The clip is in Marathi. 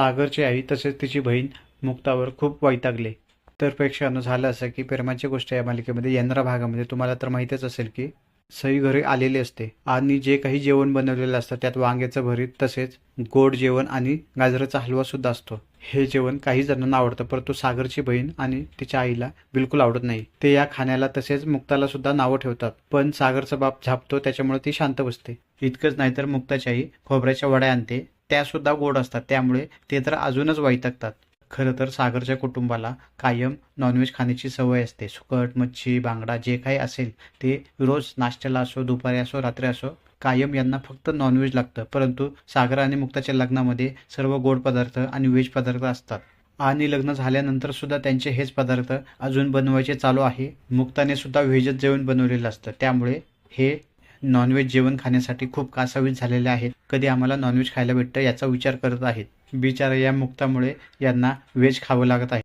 सागरची आई तसेच तिची बहीण मुक्तावर खूप वैतागले. तर प्रेक्षकांनो झालं असं की प्रेमाची गोष्ट या मालिकेमध्ये येणाऱ्या भागामध्ये तुम्हाला तर माहितीच असेल की सई घरी आलेली असते आणि जे काही जेवण बनवलेलं असतं त्यात वांग्याचं भरीत तसेच गोड जेवण आणि गाजराचा हलवा सुद्धा असतो. हे जेवण काही जणांना आवडतं परंतु सागरची बहीण आणि तिच्या आईला बिलकुल आवडत नाही. ते या खाण्याला तसेच मुक्ताला सुद्धा नावं ठेवतात पण सागरचा बाप झापतो त्याच्यामुळे ती शांत बसते. इतकंच नाही तर मुक्ताची आई खोबऱ्याच्या वड्या आणते. त्या सुद्धा गोड असतात. त्यामुळे ते तर अजूनच वैतागतात. खरं तर सागरच्या कुटुंबाला कायम नॉनव्हेज खाण्याची सवय असते. सुकट मच्छी बांगडा जे काही असेल ते रोज नाश्त्याला असो दुपारी असो रात्री असो कायम यांना फक्त नॉनव्हेज लागतं. परंतु सागर आणि मुक्ताच्या लग्नामध्ये सर्व गोड पदार्थ आणि व्हेज पदार्थ असतात. आणि लग्न झाल्यानंतर सुद्धा त्यांचे हेच पदार्थ अजून बनवायचे चालू आहे. मुक्ताने सुद्धा व्हेजच जेवण बनवलेलं असतं. त्यामुळे हे नॉनव्हेज जेवण खाण्यासाठी खूप कासावीस झालेले आहेत. कधी आम्हाला नॉनव्हेज खायला भेटतं याचा विचार करत आहेत. बिचारा या मुक्तामुळे यांना व्हेज खावं लागत आहे.